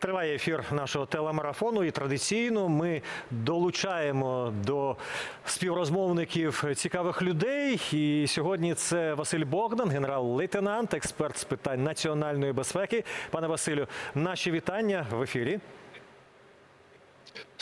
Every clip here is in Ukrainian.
Триває ефір нашого телемарафону, і традиційно ми долучаємо до співрозмовників цікавих людей. І сьогодні це Василь Богдан, генерал-лейтенант, експерт з питань національної безпеки. Пане Василю, наші вітання в ефірі.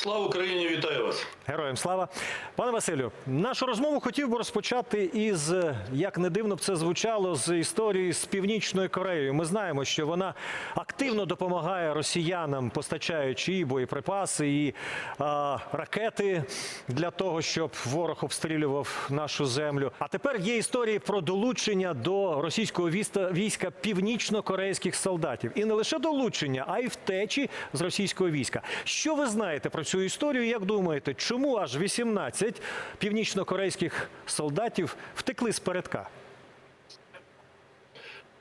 Слава Україні, вітаю вас. Героям слава. Пане Василю, нашу розмову хотів би розпочати із, як не дивно б це звучало, з історії з Північною Кореєю. Ми знаємо, що вона активно допомагає росіянам, постачаючи і боєприпаси, і а, ракети для того, щоб ворог обстрілював нашу землю. А тепер є історії про долучення до російського війська, північно-корейських солдатів. І не лише долучення, а й втечі з російського війська. Що ви знаєте про цю історію? Як думаєте, чому аж 18 північно-корейських солдатів втекли з передка?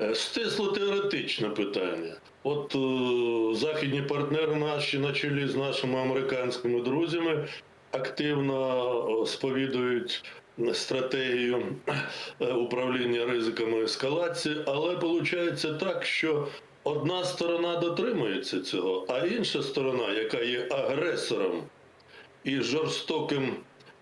Е, Стисло теоретичне питання. От е, західні партнери наші на чолі з нашими американськими друзями активно е, сповідують стратегію управління ризиками ескалації, але виходить так, що одна сторона дотримується цього, а інша сторона, яка є агресором і жорстоким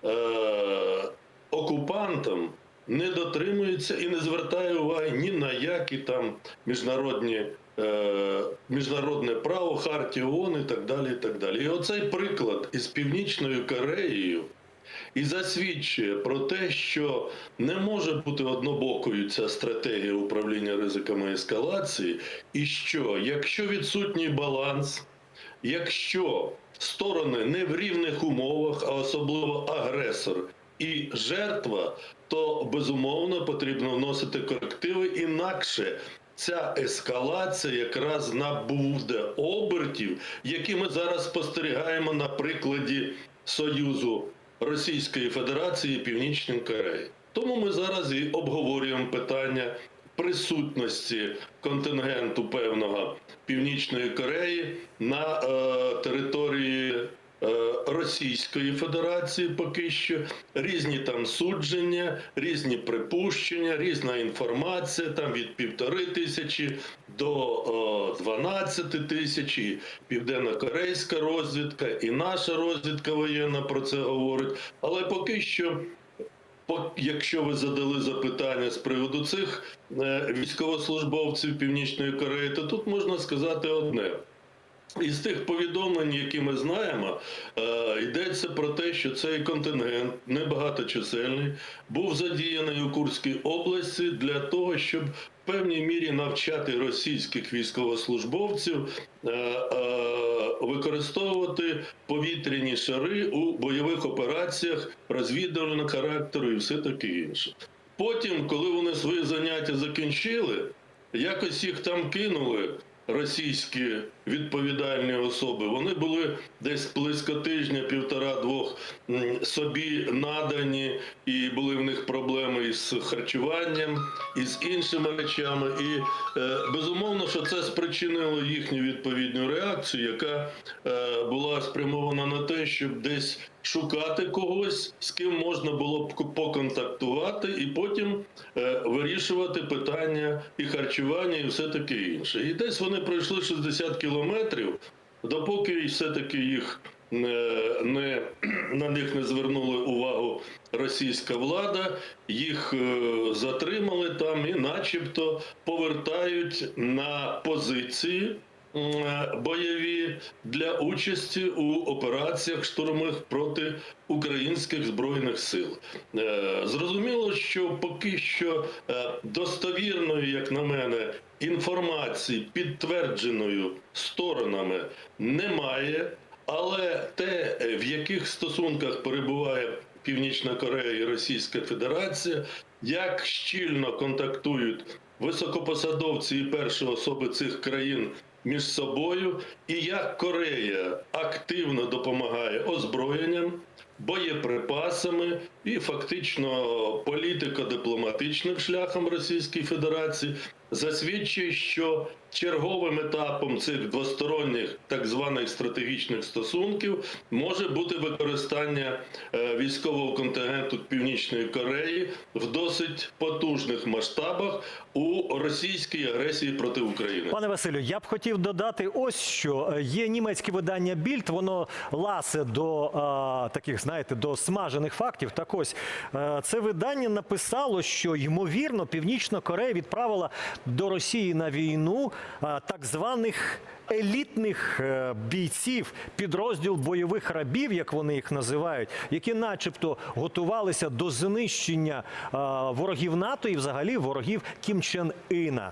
е, окупантом, не дотримується і не звертає уваги ні на які там міжнародні. е, Міжнародне право, Хартія ООН і так далі. І так далі. І оцей приклад із Північною Кореєю і засвідчує про те, що не може бути однобокою ця стратегія управління ризиками ескалації, і що якщо відсутній баланс, якщо сторони не в рівних умовах, а особливо агресор і жертва, то безумовно потрібно вносити корективи інакше. Ця ескалація якраз набуде обертів, які ми зараз спостерігаємо на прикладі Союзу Російської Федерації і Північної Кореї. Тому ми зараз і обговорюємо питання присутності контингенту певного Північної Кореї на е, території е, Російської Федерації поки що різні там судження, різні припущення, різна інформація там від півтори тисячі до е, 12 тисяч, і південно-корейська розвідка, і наша розвідка воєнна про це говорить. Але поки що Якщо ви задали запитання з приводу цих е, військовослужбовців Північної Кореї, то тут можна сказати одне. Із тих повідомлень, які ми знаємо, е, йдеться про те, що цей контингент небагаточисельний був задіяний у Курській області для того, щоб в певній мірі навчати російських військовослужбовців е, е, використовувати повітряні шари у бойових операціях розвідувального характеру і все таке інше. Потім, коли вони свої заняття закінчили, якось їх там кинули російські відповідальні особи. Вони були десь близько тижня, півтора-двох собі надані, і були в них проблеми із харчуванням, і з іншими речами. І е, безумовно, що це спричинило їхню відповідну реакцію, яка е, була спрямована на те, щоб десь шукати когось, з ким можна було б поконтактувати, і потім е, вирішувати питання і харчування, і все таке інше. І десь вони пройшли 60 кілометрів, допоки все-таки їх не, не на них не звернули увагу російська влада, їх е, затримали там і, начебто, повертають на позиції бойові для участі у операціях штурмових проти українських збройних сил. Е, Зрозуміло, що поки що е, достовірної, як на мене, інформації підтвердженою сторонами немає. Але те, в яких стосунках перебуває Північна Корея і Російська Федерація, як щільно контактують високопосадовці і перші особи цих країн між собою, і як Корея активно допомагає озброєнням, боєприпасами і фактично політико-дипломатичним шляхом Російської Федерації, засвідчує, що черговим етапом цих двосторонніх так званих стратегічних стосунків може бути використання е, військового контингенту Північної Кореї в досить потужних масштабах у російській агресії проти України. Пане Василю, я б хотів додати ось що є німецьке видання Більд, воно ласе до а, таких, знаєте, до смажених фактів. Так ось е, це видання написало, що ймовірно Північна Корея відправила до Росії на війну так званих. Елітних е, бійців, підрозділ бойових рабів, як вони їх називають, які, начебто, готувалися до знищення е, ворогів НАТО і, взагалі, ворогів Кім Чен Іна.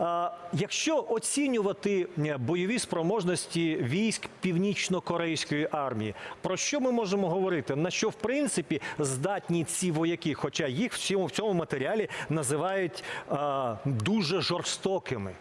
Е, Якщо оцінювати е, бойові спроможності військ північно-корейської армії, про що ми можемо говорити? На що в принципі здатні ці вояки? Хоча їх в цьому, матеріалі називають е, дуже жорстокими.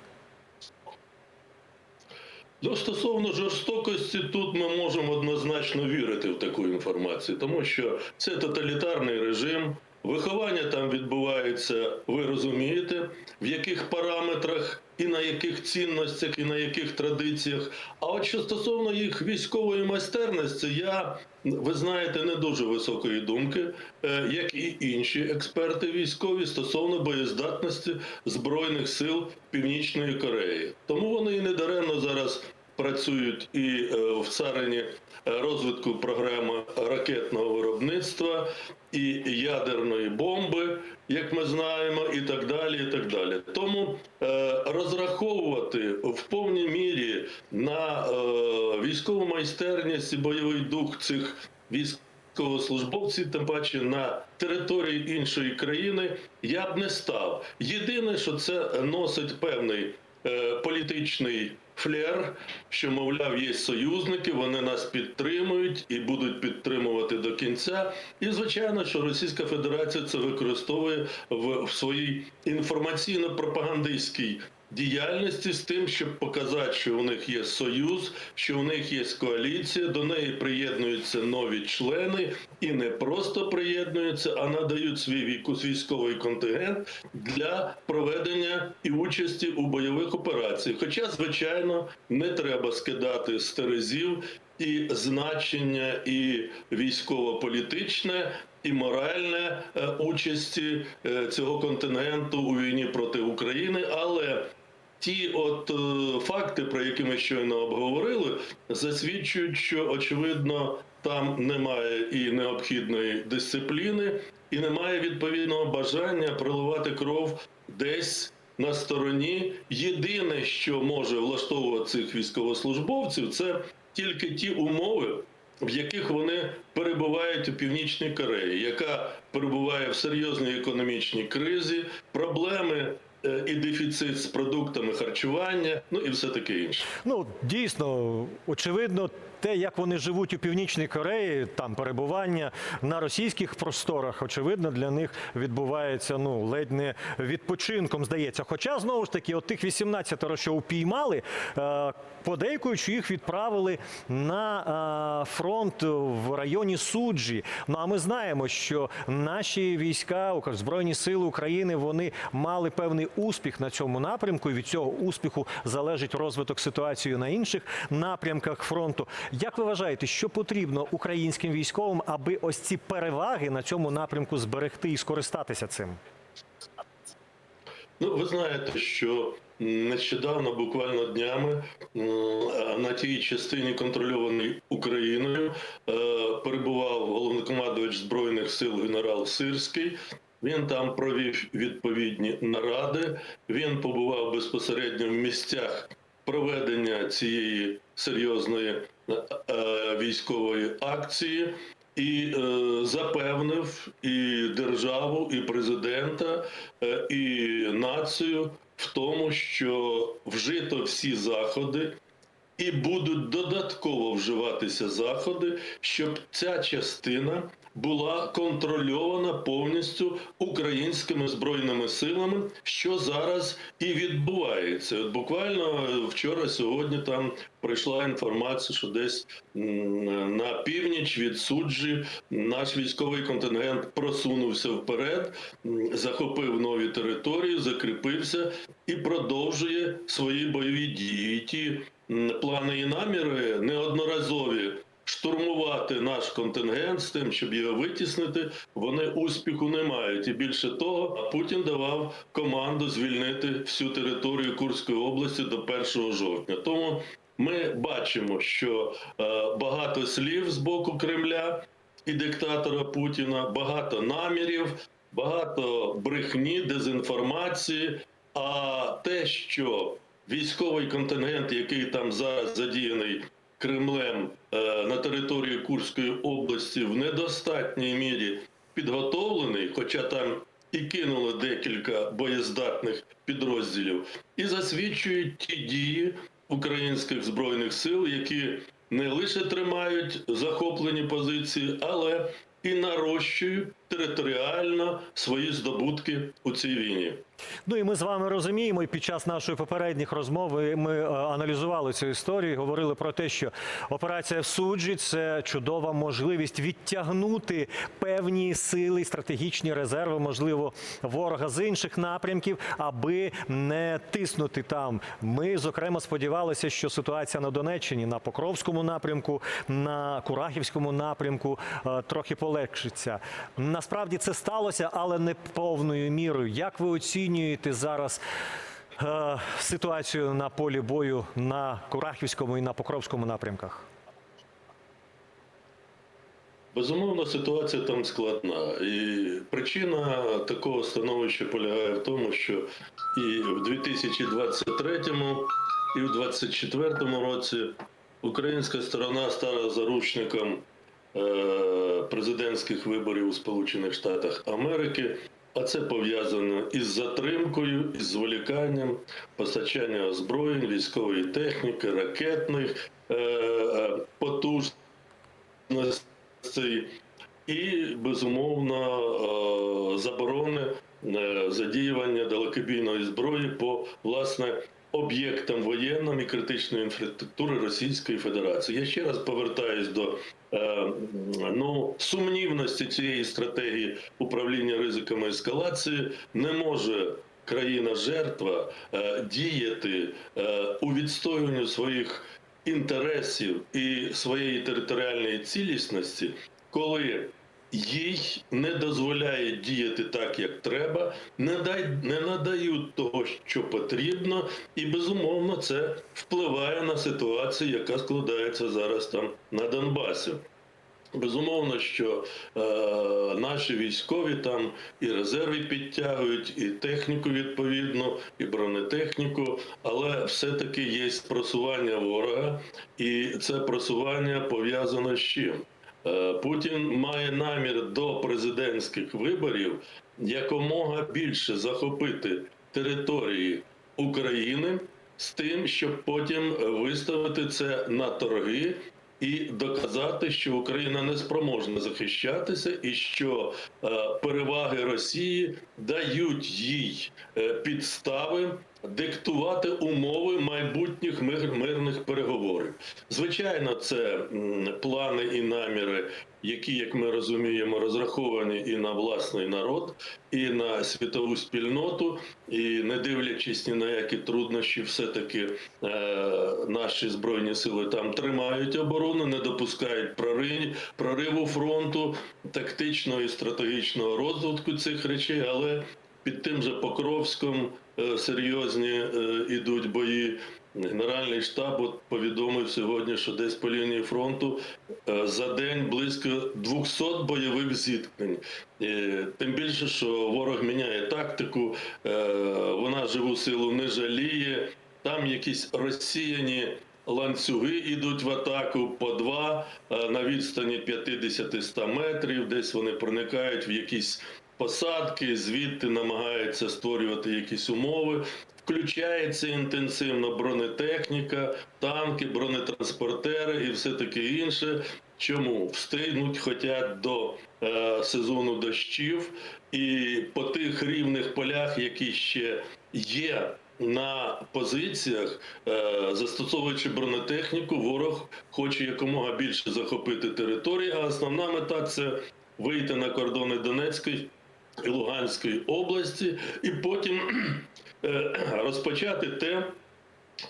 Ну, стосовно жорстокості, тут ми можемо однозначно вірити в таку інформацію, тому що це тоталітарний режим. Виховання там відбувається, ви розумієте, в яких параметрах і на яких цінностях, і на яких традиціях. А от що стосовно їх військової майстерності, я ви знаєте не дуже високої думки, е, як і інші експерти військові стосовно боєздатності збройних сил Північної Кореї. Тому вони і недаремно зараз працюють і е, в царині е, розвитку програми ракетного виробництва і ядерної бомби, як ми знаємо, і так далі. І так далі. Тому е, розраховувати в повній мірі на е, військову майстерність і бойовий дух цих військ. Військовослужбовців, тим паче на території іншої країни, я б не став. Єдине, що це носить певний е, політичний флер, що, мовляв, є союзники, вони нас підтримують і будуть підтримувати до кінця. І, звичайно, що Російська Федерація це використовує в, своїй інформаційно-пропагандистській діяльності з тим, щоб показати, що у них є союз, що у них є коаліція, до неї приєднуються нові члени і не просто приєднуються, а надають свій військовий контингент для проведення і участі у бойових операціях. Хоча, звичайно, не треба скидати з терезів і значення, і військово-політичне. І моральне е, участі е, цього контингенту у війні проти України, але ті от е, факти, про які ми щойно обговорили, засвідчують, що очевидно там немає і необхідної дисципліни, і немає відповідного бажання проливати кров десь на стороні. Єдине, що може влаштовувати цих військовослужбовців, це тільки ті умови. В яких вони перебувають у північній Кореї, яка перебуває в серйозній економічній кризі, проблеми і дефіцит з продуктами харчування, ну і все таке інше. Ну, дійсно, очевидно, те, як вони живуть у Північній Кореї, там перебування на російських просторах, очевидно, для них відбувається ну ледь не відпочинком, здається. Хоча знову ж таки, от тих 18, що упіймали, е, подейкують, що їх відправили на е, фронт в районі Суджі. Ну а ми знаємо, що наші війська, збройні сили України, вони мали певний успіх на цьому напрямку. І від цього успіху залежить розвиток ситуації на інших напрямках фронту. Як ви вважаєте, що потрібно українським військовим, аби ось ці переваги на цьому напрямку зберегти і скористатися цим? Ну, ви знаєте, що нещодавно, буквально днями, на тій частині контрольованій Україною е, перебував головнокомандувач збройних сил генерал Сирський. Він там провів відповідні наради. Він побував безпосередньо в місцях проведення цієї серйозної е, військової акції. І е, запевнив і державу, і президента, е, і націю в тому, що вжито всі заходи, і будуть додатково вживатися заходи, щоб ця частина була контрольована повністю українськими збройними силами, що зараз і відбувається. От буквально вчора, сьогодні там прийшла інформація, що десь на північ від суджі наш військовий контингент просунувся вперед, захопив нові території, закріпився і продовжує свої бойові дії. Ті плани і наміри неодноразові штурмувати наш контингент з тим, щоб його витіснити, вони успіху не мають. І більше того, Путін давав команду звільнити всю територію Курської області до 1 жовтня. Тому ми бачимо, що е, багато слів з боку Кремля і диктатора Путіна, багато намірів, багато брехні, дезінформації. А те, що військовий контингент, який там зараз задіяний Кремлем е, на території Курської області, в недостатній мірі підготовлений, хоча там і кинули декілька боєздатних підрозділів, і засвідчують ті дії українських збройних сил, які не лише тримають захоплені позиції, але і нарощують територіально свої здобутки у цій війні. Ну і ми з вами розуміємо, і під час нашої попередніх розмов ми е, аналізували цю історію, говорили про те, що операція в суджі це чудова можливість відтягнути певні сили, стратегічні резерви, можливо, ворога з інших напрямків, аби не тиснути там. Ми зокрема сподівалися, що ситуація на Донеччині на Покровському напрямку, на Курахівському напрямку е, трохи полегшиться. Насправді це сталося, але не повною мірою. Як ви оцінюєте зараз е, ситуацію на полі бою на Курахівському і на Покровському напрямках? Безумовно, ситуація там складна. І причина такого становища полягає в тому, що і в 2023 і в 2024 році українська сторона стала заручником президентських виборів у Сполучених Штатах Америки. А це пов'язано із затримкою, із зволіканням постачання озброєнь, військової техніки, ракетних е, е, потужностей і безумовно е, заборони е, задіювання далекобійної зброї по власне об'єктам воєнним і критичної інфраструктури Російської Федерації. Я ще раз повертаюсь до е, ну, сумнівності цієї стратегії управління ризиками ескалації. Не може країна-жертва е, діяти е, у відстоюванні своїх інтересів і своєї територіальної цілісності, коли їй не дозволяють діяти так, як треба, не дай не надають того, що потрібно, і безумовно це впливає на ситуацію, яка складається зараз там на Донбасі. Безумовно, що е, наші військові там і резерви підтягують, і техніку відповідно, і бронетехніку, але все-таки є просування ворога, і це просування пов'язано з чим? Е, Путін має намір до президентських виборів якомога більше захопити території України з тим, щоб потім виставити це на торги і доказати, що Україна не спроможна захищатися, і що е, переваги Росії дають їй е, підстави диктувати умови майбутніх мир, мирних переговорів. Звичайно, це плани і наміри, які, як ми розуміємо, розраховані і на власний народ, і на світову спільноту, і не дивлячись ні на які труднощі, все-таки е, наші збройні сили там тримають оборону, не допускають прорив, прориву фронту, тактичного і стратегічного розвитку цих речей, але під тим же Покровськом серйозні е, ідуть бої. Генеральний штаб повідомив сьогодні, що десь по лінії фронту е, за день близько 200 бойових зіткнень. Е, Тим більше, що ворог міняє тактику, е, вона живу силу не жаліє. Там якісь розсіяні ланцюги йдуть в атаку по два е, на відстані 50-100 метрів. Десь вони проникають в якісь посадки, звідти намагаються створювати якісь умови. Включається інтенсивно бронетехніка, танки, бронетранспортери і все таке інше. Чому встигнуть хотять до е, сезону дощів, і по тих рівних полях, які ще є на позиціях, е, застосовуючи бронетехніку, ворог хоче якомога більше захопити території. А основна мета це вийти на кордони Донецької і Луганської області, і потім е, розпочати те,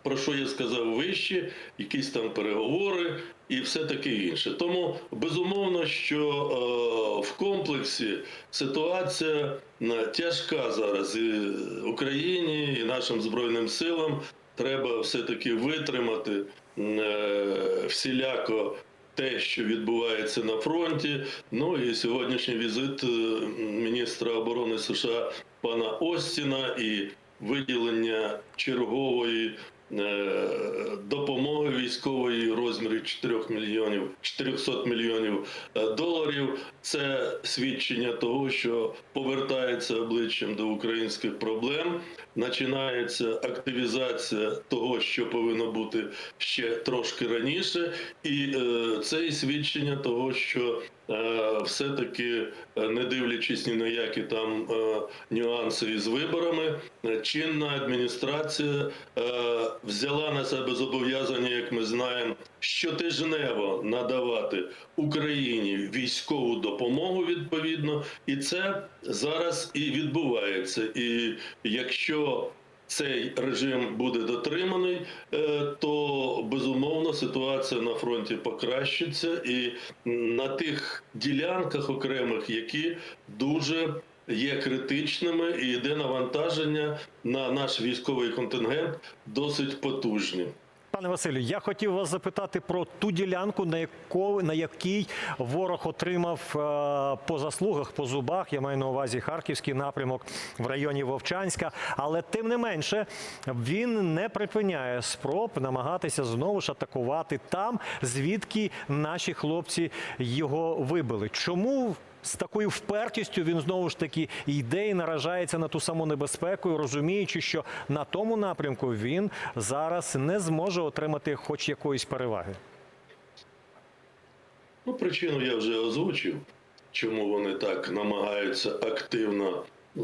про що я сказав вище, якісь там переговори і все таке інше. Тому безумовно, що е, в комплексі ситуація е, тяжка зараз і Україні, і нашим збройним силам. Треба все-таки витримати е, всіляко те, що відбувається на фронті. Ну і сьогоднішній візит е, міністра оборони США пана Остіна і виділення чергової е, допомоги військової в розмірі 4 мільйонів 400 мільйонів е, доларів. Це свідчення того, що повертається обличчям до українських проблем. Починається активізація того, що повинно бути ще трошки раніше, і е, це і свідчення того, що е, все-таки, е, не дивлячись ні на які там нюанси із виборами, чинна адміністрація взяла на себе зобов'язання, як ми знаємо, щотижнево надавати Україні військову допомогу відповідно, і це зараз і відбувається. І якщо цей режим буде дотриманий, е, то безумовно ситуація на фронті покращиться, і на тих ділянках окремих, які дуже є критичними, і йде навантаження на наш військовий контингент досить потужні. Пане Василю, я хотів вас запитати про ту ділянку, на яко, на якій ворог отримав е, по заслугах, по зубах. Я маю на увазі харківський напрямок в районі Вовчанська. Але тим не менше він не припиняє спроб намагатися знову ж атакувати там, звідки наші хлопці його вибили. Чому? З такою впертістю він знову ж таки йде і наражається на ту саму небезпеку, розуміючи, що на тому напрямку він зараз не зможе отримати хоч якоїсь переваги. Ну, причину я вже озвучив, чому вони так намагаються активно е,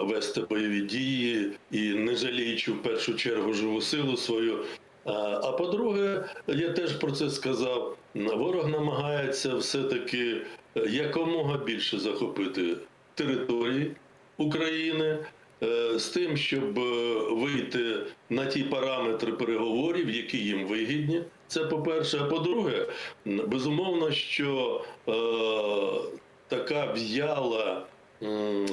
вести бойові дії і не жаліючи в першу чергу живу силу свою. А, А по-друге, я теж про це сказав. Ворог намагається все-таки е, якомога більше захопити території України е, з тим, щоб е, вийти на ті параметри переговорів, які їм вигідні. Це по-перше. А по-друге, безумовно, що е, така в'яла. м,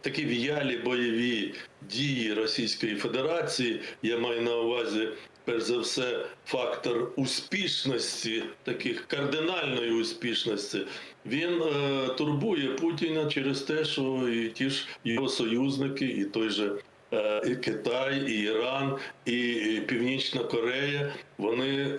Такі в'ялі бойові дії Російської Федерації, я маю на увазі перш за все фактор успішності, таких кардинальної успішності, він е, турбує Путіна через те, що і ті ж його союзники, і той же е, і Китай, і Іран, і, і Північна Корея, вони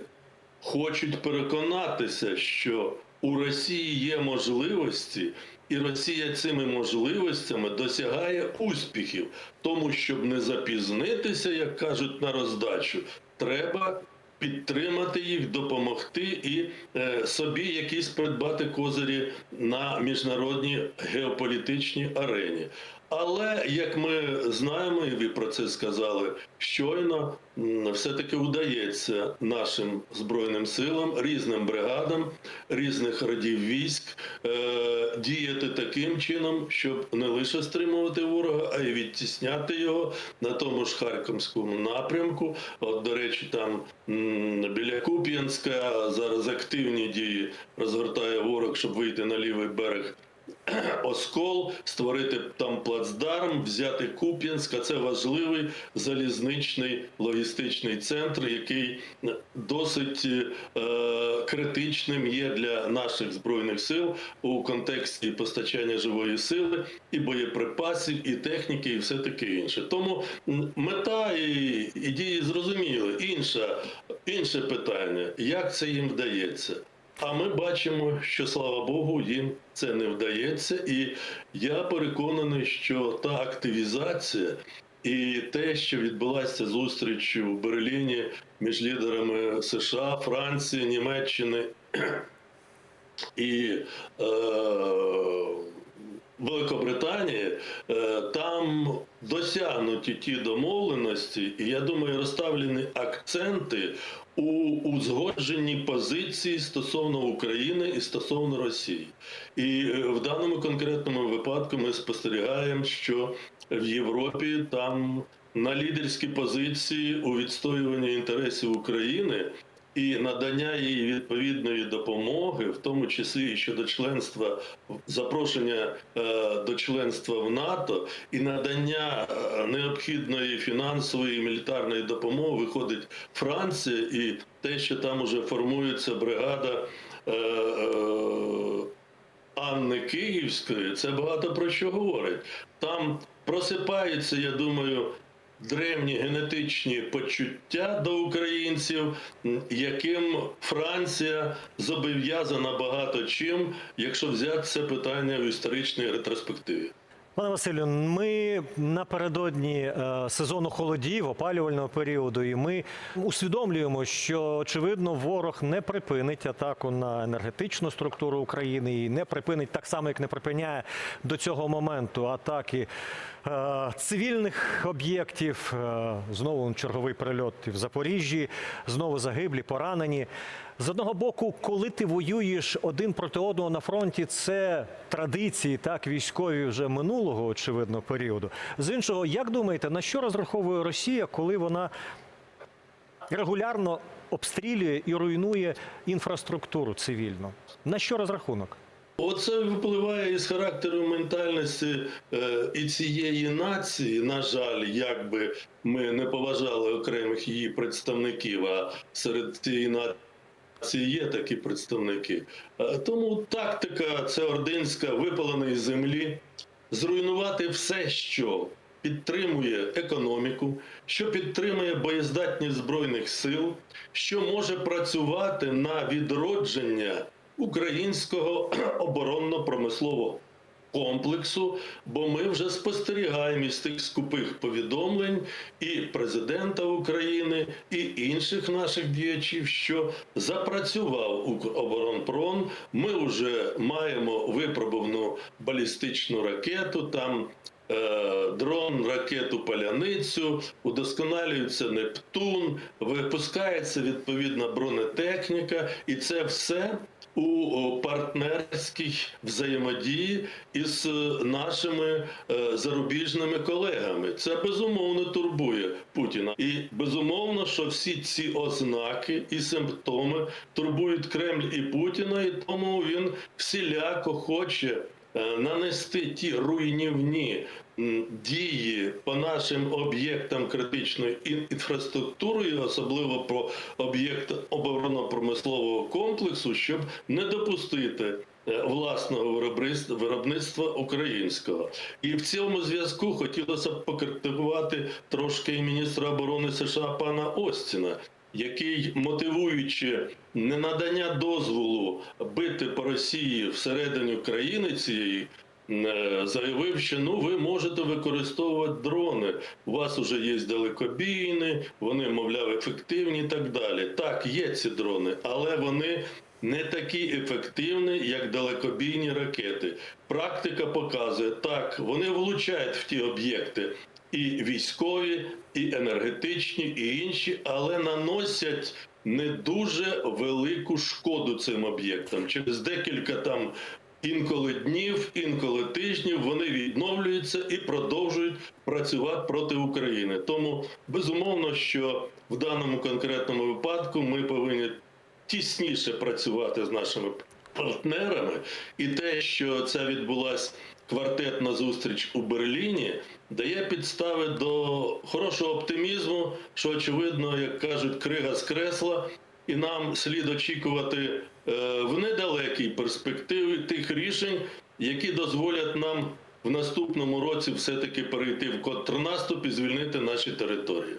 хочуть переконатися, що у Росії є можливості, і Росія цими можливостями досягає успіхів. Тому, щоб не запізнитися, як кажуть, на роздачу, треба підтримати їх, допомогти і е, собі якісь придбати козирі на міжнародній геополітичній арені. Але як ми знаємо, і ви про це сказали щойно, все-таки удається нашим збройним силам, різним бригадам, різних родів військ е, діяти таким чином, щоб не лише стримувати ворога, а й відтісняти його на тому ж харківському напрямку. От, до речі, там біля Куп'янська зараз активні дії розгортає ворог, щоб вийти на лівий берег Оскол, створити там плацдарм, взяти Куп'янськ. А Це важливий залізничний логістичний центр, який досить е, критичним є для наших збройних сил у контексті постачання живої сили, і боєприпасів, і техніки, і все таке інше. Тому мета і, і дії зрозуміли. Інша, інше питання, як це їм вдається. А ми бачимо, що слава Богу, їм це не вдається, і я переконаний, що та активізація і те, що відбулася зустріч у Берліні між лідерами США, Франції, Німеччини і е, Великобританії, е, там досягнуті ті домовленості, і я думаю, розставлені акценти у узгодженні позиції стосовно України і стосовно Росії. І е, в даному конкретному випадку ми спостерігаємо, що в Європі там на лідерські позиції у відстоюванні інтересів України і надання їй відповідної допомоги, в тому числі щодо членства запрошення е, до членства в НАТО і надання е, необхідної фінансової і мілітарної допомоги виходить Франція і те, що там уже формується бригада. е, Анни Київської, це багато про що говорить. Там просипаються, я думаю, древні генетичні почуття до українців, яким Франція зобов'язана багато чим, якщо взяти це питання в історичній ретроспективі. Пане Василю, ми напередодні е, сезону холодів, опалювального періоду, і ми усвідомлюємо, що очевидно ворог не припинить атаку на енергетичну структуру України і не припинить так само, як не припиняє до цього моменту атаки цивільних об'єктів. Е, знову черговий прильот в Запоріжжі, знову загиблі, поранені. З одного боку, коли ти воюєш один проти одного на фронті, це традиції, так військові вже минулого очевидно періоду. З іншого, як думаєте, на що розраховує Росія, коли вона регулярно обстрілює і руйнує інфраструктуру цивільну? На що розрахунок? Оце випливає із характеру ментальності е, і цієї нації. На жаль, як би ми не поважали окремих її представників, а серед цієї нації є такі представники. Е, тому тактика це ординська випаленої землі, зруйнувати все, що підтримує економіку, що підтримує боєздатність збройних сил, що може працювати на відродження українського оборонно-промислового комплексу, бо ми вже спостерігаємо із тих скупих повідомлень і президента України, і інших наших діячів, що запрацював Укроборонпром. Ми вже маємо випробувану балістичну ракету. Там е, дрон, ракету Паляницю, удосконалюється Нептун, випускається відповідна бронетехніка, і це все у партнерській взаємодії із е, нашими е, зарубіжними колегами. Це безумовно турбує Путіна. І безумовно, що всі ці ознаки і симптоми турбують Кремль і Путіна, і тому він всіляко хоче е, нанести ті руйнівні дії по нашим об'єктам критичної інфраструктури, особливо по об'єктам оборонно-промислового комплексу, щоб не допустити. е, Власного виробництва українського, і в цьому зв'язку хотілося б покритикувати трошки міністра оборони США пана Остіна, який, мотивуючи ненадання дозволу бити по Росії всередині країни цієї, е, заявив, що ну ви можете використовувати дрони. У вас вже є далекобійні, вони, мовляв, ефективні і так далі. Так, є ці дрони, але вони. Не такі ефективні, як далекобійні ракети. Практика показує, так, вони влучають в ті об'єкти, і військові, і енергетичні, і інші, але наносять не дуже велику шкоду цим об'єктам. Через декілька там інколи днів, інколи тижнів вони відновлюються і продовжують працювати проти України. Тому безумовно, що в даному конкретному випадку ми повинні тісніше працювати з нашими партнерами, і те, що ця відбулася квартетна зустріч у Берліні, дає підстави до хорошого оптимізму, що очевидно, як кажуть, крига з кресла, і нам слід очікувати е, в недалекій перспективі тих рішень, які дозволять нам в наступному році все-таки перейти в контрнаступ і звільнити наші території.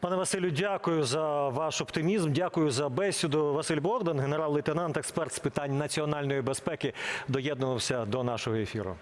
Пане Василю, дякую за ваш оптимізм. Дякую за бесіду. Василь Богдан, генерал-лейтенант, експерт з питань національної безпеки, доєднувався до нашого ефіру.